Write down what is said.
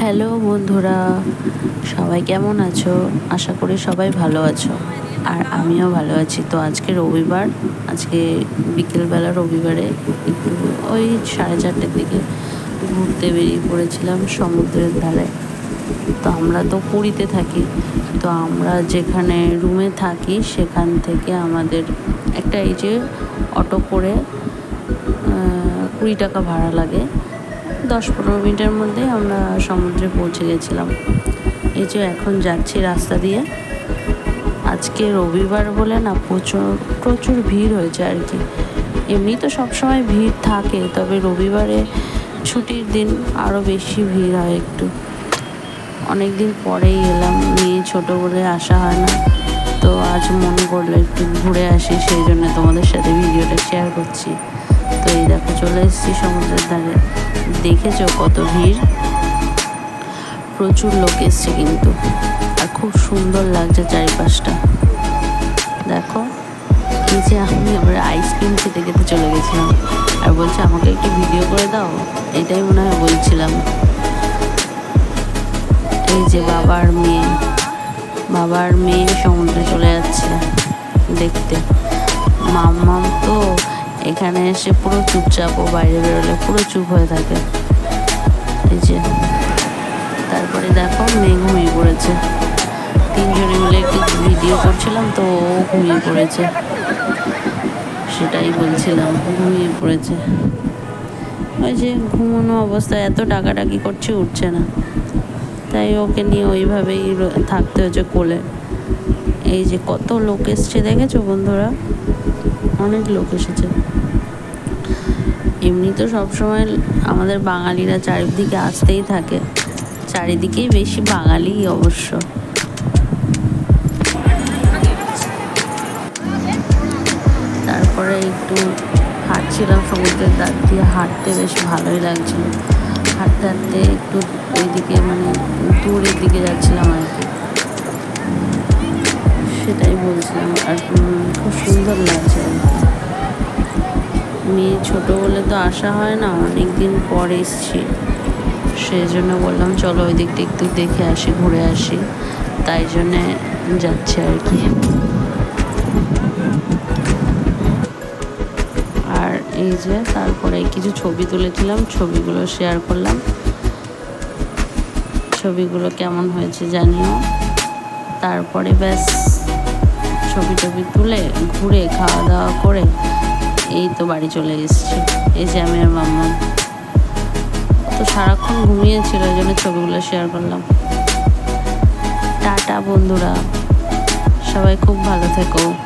Hello বন্ধুরা, সবাই কেমন আছো? আশা করি সবাই ভালো আছো। আর আমিও ভালো আছি। তো আজকে রবিবার, আজকে বিকেলবেলা রবিবারে একটু ওই সাড়ে চারটের দিকে ঘুরতে বেরিয়ে পড়েছিলাম সমুদ্রের ধারে। তো আমরা তো পুরীতে থাকি। তো আমরা যেখানে রুমে থাকি, সেখান থেকে আমাদের একটা এই যে অটো করে কুড়ি টাকা ভাড়া লাগে। দশ পনেরো মিনিটের মধ্যে আমরা সমুদ্রে পৌঁছে গেছিলাম। এই যে এখন যাচ্ছি রাস্তা দিয়ে। আজকে রবিবার বলে না, প্রচুর প্রচুর ভিড় হয়েছে আর কি। এমনি তো সবসময় ভিড় থাকে, তবে রবিবারে ছুটির দিন আরও বেশি ভিড় হয় একটু। অনেক দিন পরেই এলাম, মেয়ে ছোটো বলে আসা হয় না। তো আজ মন করল একটু ঘুরে আসি, সেই জন্য তোমাদের সাথে ভিডিওটা শেয়ার করছি। এই দেখো চলে এসেছি সমুদ্রের ধারে। দেখেছ কত ভিড়? প্রচুর লোক এসছে কিন্তু। আর খুব সুন্দর লাগছে চারিপাশটা। দেখো যে আমি আবার আইসক্রিম খেতে খেতে চলে গেছিলাম। আর বলছে, আমাকে একটু ভিডিও করে দাও। এটাই মনে হয় বলছিলাম। এই যে বাবার মেয়ে। বাবার মেয়ে সমুদ্রে চলে যাচ্ছে দেখতে। মাম্মাম তো এখানে এসে পুরো চুপচাপ ও বাইরে বেরোলে পুরো চুপ হয়ে থাকে। এই যে, তারপরে দেখো মেয়ে ঘুমিয়ে পড়েছে। তিনজনে মিলে একটু ভিডিও করছিলাম তো ও ঘুমিয়ে পড়েছে। সেটাই বলছিলাম, ঘুমিয়ে পড়েছে। ওই যে ঘুমানো অবস্থায় এত ডাকাডাকি করছে, উঠছে না। তাই ওকে নিয়ে ওইভাবেই থাকতে হচ্ছে কোলে। এই যে কত লোক এসছে, দেখেছ বন্ধুরা? অনেক লোক এসেছে। এমনি তো সবসময় আমাদের বাঙালিরা চারিদিকে আসতেই থাকে। চারিদিকেই বেশি বাঙালি অবশ্য। তারপরে একটু হাঁটছিলাম সমুদ্রের ধার দিয়ে। হাঁটতে বেশ ভালোই লাগছিল। হাঁটতে হাঁটতে একটু ওইদিকে মানে দূরের দিকে যাচ্ছিলাম আর কি। সেটাই বলছিলাম। আর খুব সুন্দর লাগছে। মেয়ে ছোটো বলে তো আসা হয় না অনেক দিন পর এসছি। সেই জন্য বললাম, চলো ওই দিকটা একটু দেখে আসি, ঘুরে আসি। তাই জন্যে যাচ্ছে আর কি। আর এই যে তারপরে কিছু ছবি তুলেছিলাম, ছবিগুলো শেয়ার করলাম। ছবিগুলো কেমন হয়েছে জানিও। তারপরে ব্যাস, ছবি টবি তুলে, ঘুরে খাওয়া দাওয়া করে এই তো বাড়ি চলে এসেছি। এই যে আমি আর মাম্মা তো সারাক্ষণ ঘুমিয়েছিল ওই জন্য ছবিগুলো শেয়ার করলাম। টাটা বন্ধুরা। সবাই খুব ভালো থেকো।